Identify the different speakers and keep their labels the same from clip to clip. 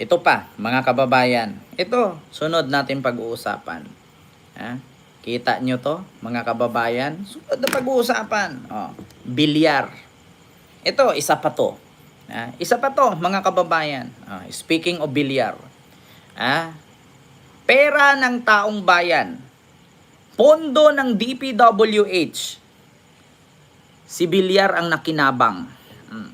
Speaker 1: Ito pa, mga kababayan. Ito, sunod natin pag-uusapan. Ha? Kita nyo to, mga kababayan? Sunod na pag-uusapan. Oh, bilyar. Ito, isa pa to. Ha? Isa pa to, mga kababayan. Ah, speaking of bilyar. Ha? Pera ng taong bayan. Pondo ng DPWH. Si Bilyar ang nakinabang. Hmm.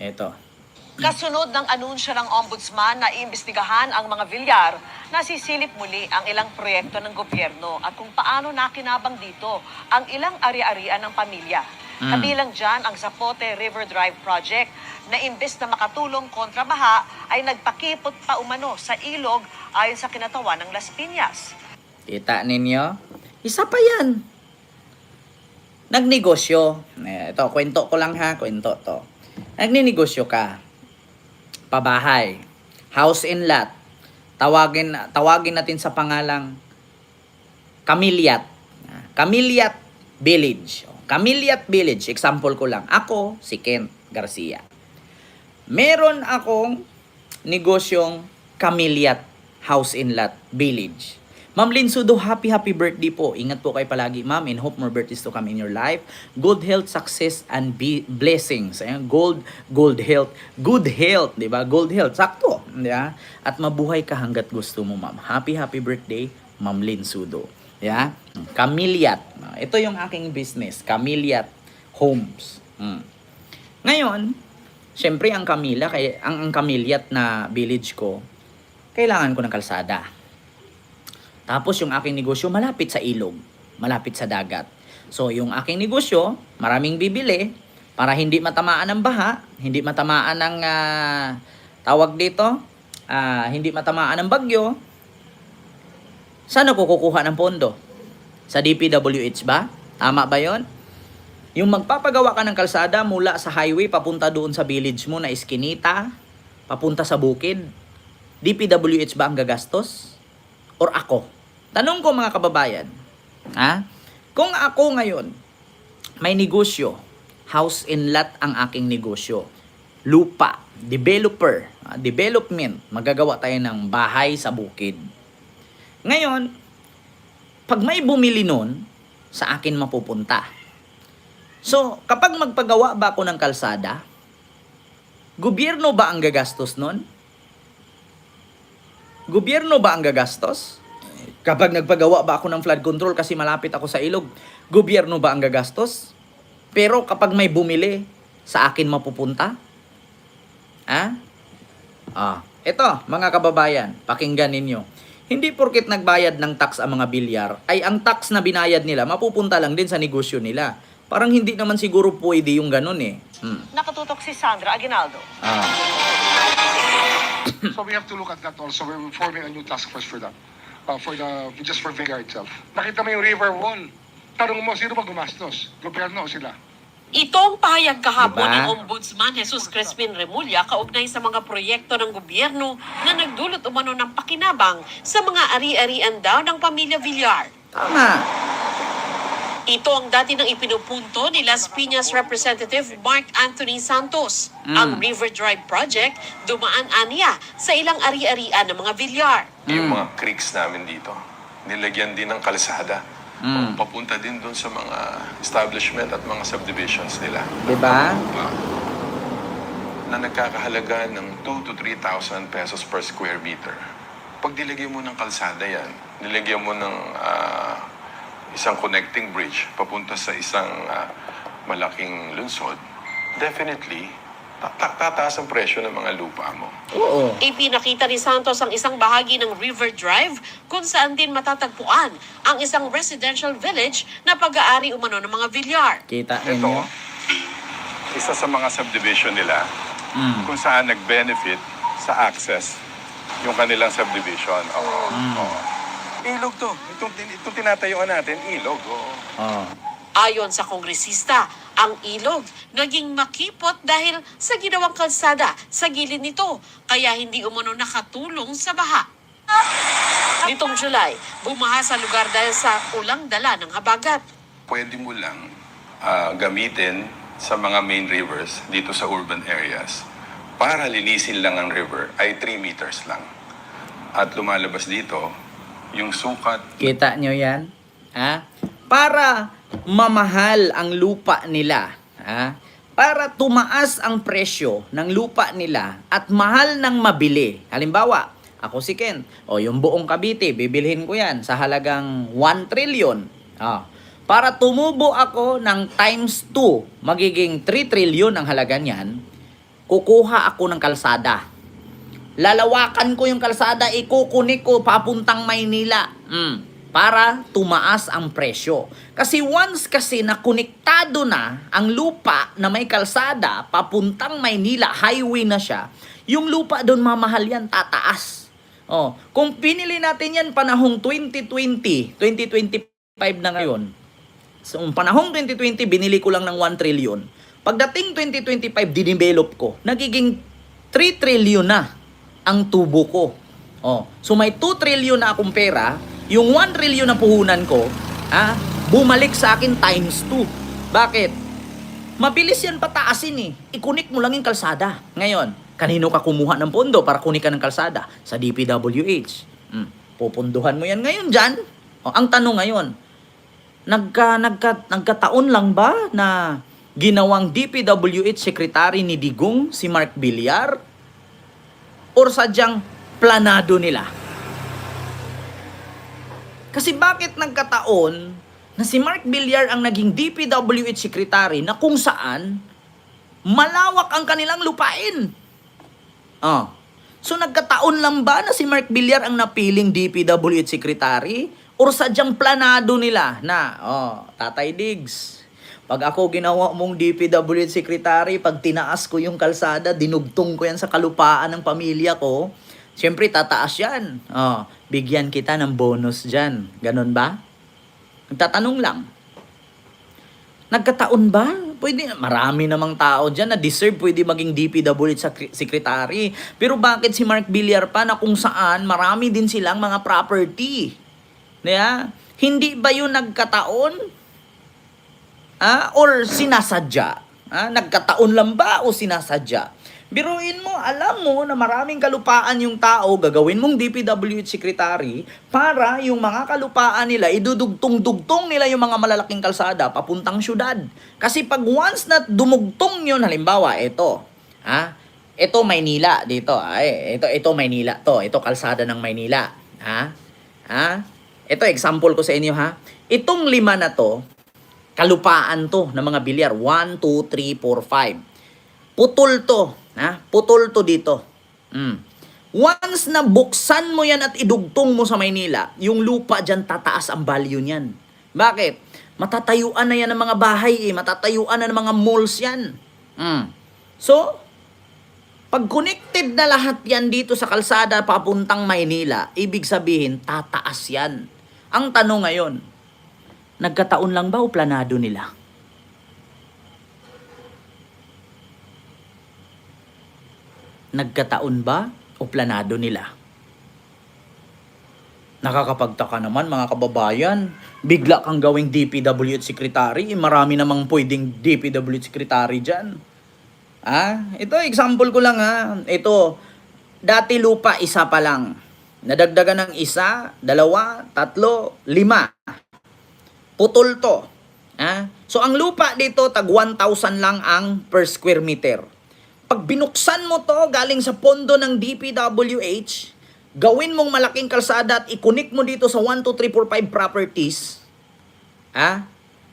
Speaker 1: Ito.
Speaker 2: Kasunod ng anunsyo ng ombudsman na iimbestigahan ang mga vilyar, nasisilip muli ang ilang proyekto ng gobyerno at kung paano nakinabang dito ang ilang ari-arian ng pamilya.
Speaker 1: Mm.
Speaker 2: Kabilang dyan ang Zapote River Drive Project na imbes na makatulong kontra baha ay nagpakipot pa umano sa ilog ayon sa kinatawan ng Las Piñas.
Speaker 1: Kita ninyo? Isa pa yan. Nagnegosyo. Eh, Ito, kwento ko lang ha, kwento to. Nagninegosyo ka. Pabahay. House and lot. Tawagin, tawagin natin sa pangalang Kamilyat. Kamilyat Village. Kamilyat Village, example ko lang. Ako, si Kent Garcia. Meron akong negosyong Kamilyat House and Lot Village. Ma'am Lynn Sudo, happy happy birthday po. Ingat po kayo palagi, ma'am, and hope more birthdays to come in your life. Good health, success, and be blessings. Ayan, gold, gold health, good health, di ba? Gold health, sakto, di ba? At mabuhay ka hanggat gusto mo, ma'am. Happy happy birthday, Ma'am Lynn Sudo. Yeah? Camilliat. Ito yung aking business, Camilliat Homes. Mm. Ngayon, syempre ang Camilla, kay ang, ang Camilliat na village ko, kailangan ko ng kalsada. Tapos yung aking negosyo malapit sa ilog, malapit sa dagat. So yung aking negosyo, maraming bibili para hindi matamaan ng baha, hindi matamaan ng ah, tawag dito, ah, hindi matamaan ng bagyo. Saan ako kukuha ng pondo? Sa DPWH ba? Tama ba 'yon? Yung magpapagawa ka ng kalsada mula sa highway papunta doon sa village mo na Eskinita, papunta sa bukid, DPWH ba ang gagastos? Or ako? Tanong ko mga kababayan, ha? Kung ako ngayon, may negosyo, house and lot ang aking negosyo, lupa, developer, ah, development, magagawa tayo ng bahay sa bukid. Ngayon, pag may bumili nun, sa akin mapupunta. So, kapag magpagawa ba ako ng kalsada, gobyerno ba ang gagastos nun? Gobyerno ba ang gagastos? Kapag nagpagawa ba ako ng flood control kasi malapit ako sa ilog, gobyerno ba ang gagastos? Pero kapag may bumili, sa akin mapupunta? Ha? Ah, ito, mga kababayan, pakinggan ninyo. Hindi porket nagbayad ng tax ang mga bilyar, ay ang tax na binayad nila, mapupunta lang din sa negosyo nila. Parang hindi naman siguro pwede yung ganun eh. Hmm.
Speaker 2: Nakatutok si Sandra Aguinaldo.
Speaker 1: Ah.
Speaker 3: So we have to look at that also. We're forming a new task force for that. Uh, for the, just for Vega itself. Nakita mo yung river wall. Tanong mo, sino ba gumastos? Gobyerno o sila?
Speaker 4: Ito ang pahayag kahapon
Speaker 1: Diba?
Speaker 4: ni Ombudsman Jesus Crispin Remulla kaugnay sa mga proyekto ng gobyerno na nagdulot umano ng pakinabang sa mga ari-arian daw ng pamilya Villar.
Speaker 1: Tama.
Speaker 4: Ito ang dati nang ipinupunto ni Las Piñas Representative Mark Anthony Santos.
Speaker 1: Mm.
Speaker 4: Ang River Drive Project dumaan aniya sa ilang ari-arian ng mga Villar.
Speaker 5: Yung
Speaker 1: Mm.
Speaker 5: mga creeks namin dito, nilagyan din ng kalsada.
Speaker 1: Mm.
Speaker 5: Papunta din doon sa mga establishment at mga subdivisions nila.
Speaker 1: Diba?
Speaker 5: Na nagkakahalaga ng 2 to 3,000 pesos per square meter. Pag nilagyan mo ng kalsada yan, nilagyan mo ng ah, isang connecting bridge papunta sa isang ah, malaking lungsod, definitely, ta- ta- tataas ang presyo ng mga lupa mo.
Speaker 1: Oo.
Speaker 4: Ipinakita ni Santos ang isang bahagi ng River Drive kung saan din matatagpuan ang isang residential village na pag-aari umano ng mga Villar.
Speaker 1: Kita
Speaker 5: Ito,
Speaker 1: ninyo?
Speaker 5: isa sa mga subdivision nila
Speaker 1: Mm.
Speaker 5: kung saan nag-benefit sa access yung kanilang subdivision. Oo.
Speaker 1: Mm.
Speaker 5: oo. Ilog to. Itong, tin- itong tinatayuan natin, ilog. Oo.
Speaker 1: Oh.
Speaker 4: Ayon sa kongresista, ang ilog naging makipot dahil sa ginawang kalsada sa gilid nito, kaya hindi umano nakatulong sa baha. Nitong July, bumaha sa lugar dahil sa ulang dala ng habagat.
Speaker 5: Pwede mo lang ah, gamitin sa mga main rivers dito sa urban areas para linisin lang ang river ay 3 meters lang. At lumalabas dito yung sukat
Speaker 1: Kita nyo yan? Ha? Para mamahal ang lupa nila. Ha? Para tumaas ang presyo ng lupa nila at mahal ng mabili. Halimbawa, ako si Ken. O yung buong Cavite, bibilhin ko yan sa halagang 1 trillion. Ah. Para tumubo ako ng times 2, magiging 3 trillion ang halaga niyan, kukuha ako ng kalsada. Lalawakan ko yung kalsada, ikukunik ko papuntang Maynila. Mm, para tumaas ang presyo. Kasi once kasi na konektado na ang lupa na may kalsada papuntang Maynila, highway na siya, yung lupa doon mamahal yan, tataas. Oh, kung pinili natin yan panahong 2020, 2025 na ngayon, So, panahong 2020, binili ko lang ng 1 trillion. Pagdating 2025, dinevelop ko. Nagiging 3 trillion na ang tubo ko. Oh, so may 2 trillion na akong pera, yung 1 trillion na puhunan ko, ah, bumalik sa akin times 2. Bakit? Mabilis yan pataasin eh. Ikunik mo lang yung kalsada. Ngayon, kanino ka kumuha ng pondo para kunikan ng kalsada? Sa DPWH. Hmm. Pupunduhan mo yan ngayon dyan. O, ang tanong ngayon, nagka, nagka, nagkataon lang ba na ginawang DPWH Secretary ni Digong si Mark Villar? Or sadyang planado nila? Kasi bakit nagkataon na si Mark Villar ang naging DPWH Secretary na kung saan malawak ang kanilang lupain? Oh. So nagkataon lang ba na si Mark Villar ang napiling DPWH Secretary? Or sadyang planado nila na, oh, Tatay Diggs, pag ako ginawa mong DPWH Secretary, pag tinaas ko yung kalsada, dinugtong ko yan sa kalupaan ng pamilya ko, Siyempre, tataas yan. Oh, bigyan kita ng bonus dyan. Ganon ba? Nagtatanong lang. Nagkataon ba? Pwede, marami namang tao dyan na deserve pwede maging DPWH sec- secretary. Pero bakit si Mark Villar pa na kung saan marami din silang mga property? Diba? Hindi ba yun nagkataon? Ah, or sinasadya? Ah, nagkataon lang ba o sinasadya? Biruin mo, alam mo na maraming kalupaan yung tao, gagawin mong DPWH secretary para yung mga kalupaan nila, idudugtong-dugtong nila yung mga malalaking kalsada papuntang syudad. Kasi pag once na dumugtong yun, halimbawa, ito, ha? Ito Maynila dito, ay, ito ito Maynila to, ito kalsada ng Maynila, ha? Ha? Ito example ko sa inyo ha. Itong lima na to, kalupaan to ng mga bilyar. 1, 2, 3, 4, 5. Putol to. Ha? Putol to dito. Mm. Once na buksan mo yan at idugtong mo sa Maynila, yung lupa dyan tataas ang value niyan. Bakit? Matatayuan na yan ng mga bahay eh. Matatayuan na ng mga malls yan. Mm. So, pag connected na lahat yan dito sa kalsada papuntang Maynila, ibig sabihin, tataas yan. Ang tanong ngayon, nagkataon lang ba o planado nila? Nagkataon ba o planado nila? Nakakapagtaka naman mga kababayan. Bigla kang gawing DPWH Secretary. eh, Marami namang pwedeng DPWH Secretary dyan. Ah, ito example ko lang ha. Ito, dati lupa isa pa lang. Nadagdagan ng isa, dalawa, tatlo, lima. Putol to. Ah, so ang lupa dito tag 1,000 lang ang per square meter. Pag binuksan mo to galing sa pondo ng DPWH, gawin mong malaking kalsada at ikunik mo dito sa 1, 2, 3, 4, 5 properties, ah,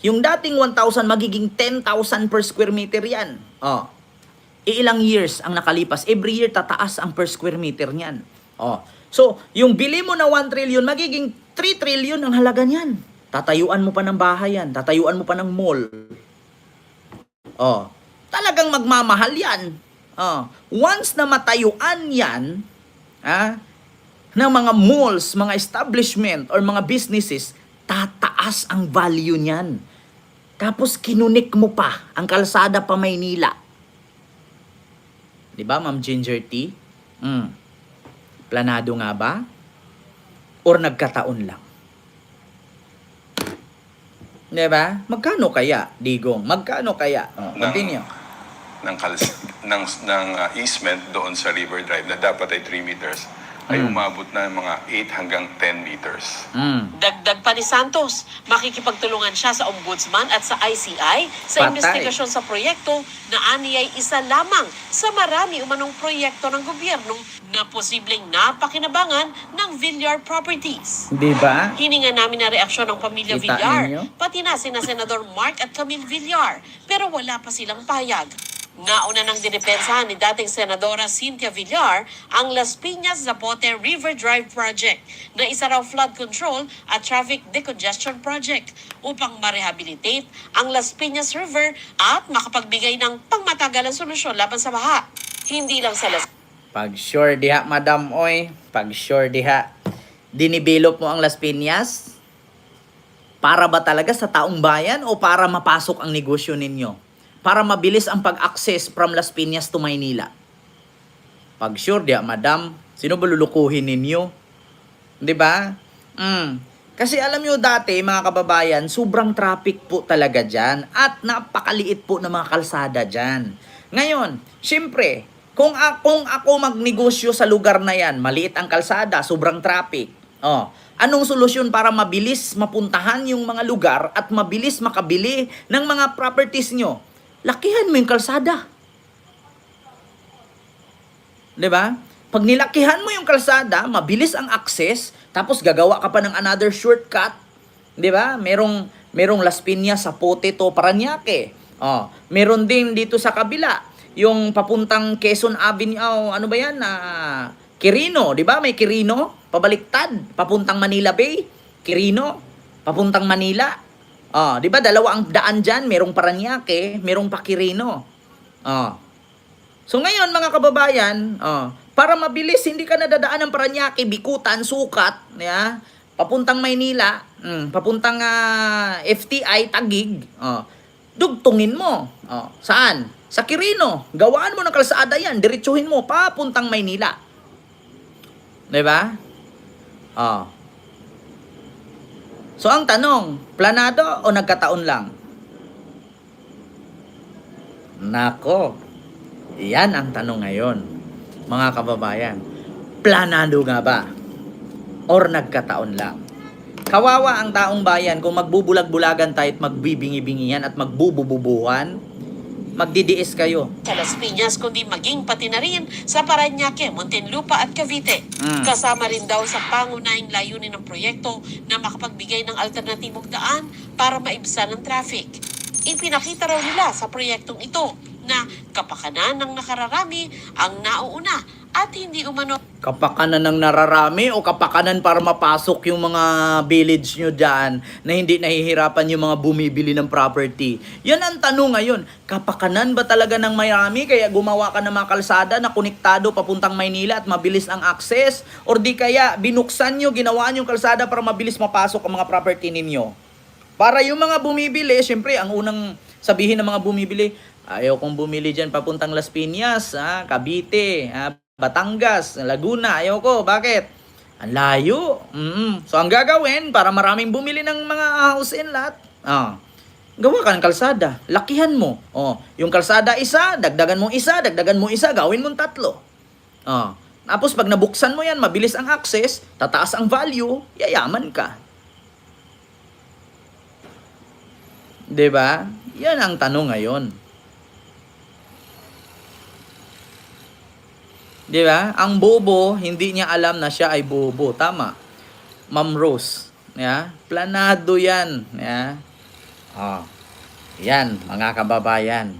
Speaker 1: yung dating 1,000 magiging 10,000 per square meter yan. Oh. Iilang years ang nakalipas. Every year tataas ang per square meter niyan. Oh. So, yung bili mo na 1 trillion, magiging 3 trillion ang halaga niyan. Tatayuan mo pa ng bahay yan. Tatayuan mo pa ng mall. Oh. Talagang magmamahal yan. Oh. Once na matayuan yan, ah, ng mga malls, mga establishment, or mga businesses, tataas ang value niyan. Tapos kinunik mo pa ang kalsada pa Maynila. Di ba, Ma'am Ginger Tea? Mm. Planado nga ba? Or nagkataon lang? Di ba? Magkano kaya, Digong? Magkano kaya? Oh, continue.
Speaker 5: ng, kals- ng, ng ah, easement doon sa River Drive na dapat ay 3 meters ay umabot na mga 8 hanggang 10 meters.
Speaker 1: Mm.
Speaker 4: Dagdag pa ni Santos, makikipagtulungan siya sa Ombudsman at sa ICI sa
Speaker 1: Patay.
Speaker 4: investigasyon sa proyekto na aniyay isa lamang sa marami umanong proyekto ng gobyerno na posibleng napakinabangan ng Villar Properties.
Speaker 1: Di ba?
Speaker 4: Hininga namin na reaksyon ng pamilya
Speaker 1: Kita
Speaker 4: Villar,
Speaker 1: ninyo?
Speaker 4: pati na sina Senador Mark at Camille Villar, pero wala pa silang payag. Nauna nang dinepensahan ni dating Senadora Cynthia Villar ang Las Piñas Zapote River Drive Project na isa raw flood control at traffic decongestion project upang marehabilitate ang Las Piñas River at makapagbigay ng pangmatagalang solusyon laban sa baha. Hindi lang sa Las
Speaker 1: Pag sure diha, madam, oy. Pag sure diha, dinibilop mo ang Las Piñas? Para ba talaga sa taong bayan o para mapasok ang negosyo ninyo? Para mabilis ang pag-access from Las Piñas to Maynila? Pag sure diha, madam, sino ba lulukuhin ninyo? Di ba? Mm. Kasi alam nyo dati, mga kababayan, sobrang traffic po talaga dyan at napakaliit po ng mga kalsada dyan. Ngayon, syempre, kung, kung ako magnegosyo sa lugar na yan, maliit ang kalsada, sobrang traffic. Oh, anong solusyon para mabilis mapuntahan yung mga lugar at mabilis makabili ng mga properties nyo? Lakihan mo yung kalsada. ba? Pag nilakihan mo yung kalsada, mabilis ang access, tapos gagawa ka pa ng another shortcut, ba? Merong merong Las Piñas sa Poteto, Paranaque. Oh, meron din dito sa kabila, yung papuntang Quezon Avenue, oh, ano ba 'yan? Ah, Quirino, 'di ba? May Quirino, pabaliktad, papuntang Manila Bay, Quirino, papuntang Manila. Oh, 'di ba? Dalawa ang daan diyan, merong Paranaque, merong pa Quirino. Oh. So ngayon mga kababayan, oh, para mabilis hindi ka nadadaan ng Paranaque, Bikutan, Sukat, ya, papuntang Maynila, mm, papuntang ah, FTI, Tagig, oh, dugtungin mo. Oh, saan? Sa Quirino. Gawaan mo ng kalsada yan, diretsuhin mo papuntang Maynila. 'Di ba? Oh. So ang tanong, planado o nagkataon lang? Nako, yan ang tanong ngayon, mga kababayan. Planado nga ba? Or nagkataon lang? Kawawa ang taong bayan kung magbubulag-bulagan tayo at magbibingi-bingihan at magbubububuhan. Magdidiis kayo.
Speaker 4: sa Las Piñas kundi maging pati na rin sa Paranaque, Muntinlupa at Cavite.
Speaker 1: Mm.
Speaker 4: Kasama rin daw sa pangunahing layunin ng proyekto na makapagbigay ng alternatibong daan para maibsan ang traffic. Ipinakita raw nila sa proyektong ito na kapakanan ng nakararami ang nauuna at hindi umano
Speaker 1: Kapakanan ng nararami o kapakanan para mapasok yung mga village nyo dyan na hindi nahihirapan yung mga bumibili ng property. Yan ang tanong ngayon. Kapakanan ba talaga ng marami kaya gumawa ka ng mga kalsada na konektado papuntang Maynila at mabilis ang access? Or di kaya binuksan nyo, ginawa nyo yung kalsada para mabilis mapasok ang mga property ninyo? Para yung mga bumibili, syempre, ang unang sabihin ng mga bumibili, ayaw kong bumili dyan papuntang Las Piñas, ah, Cavite, ah, Batangas, Laguna, ayaw ko. Bakit? Ang layo. mm So, ang gagawin, para maraming bumili ng mga house and lot, ah, gawa ka ng kalsada. Lakihan mo. Oh, yung kalsada isa, dagdagan mo isa, dagdagan mo isa, gawin mo tatlo. Oh. Tapos pag nabuksan mo yan, mabilis ang access, tataas ang value, yayaman ka. 'Di ba? Yan ang tanong ngayon. 'Di ba? Ang bobo, hindi niya alam na siya ay bobo. Tama. Ma'am Rose. Ya? Planado yan. Ya? Oh. Yan, mga kababayan.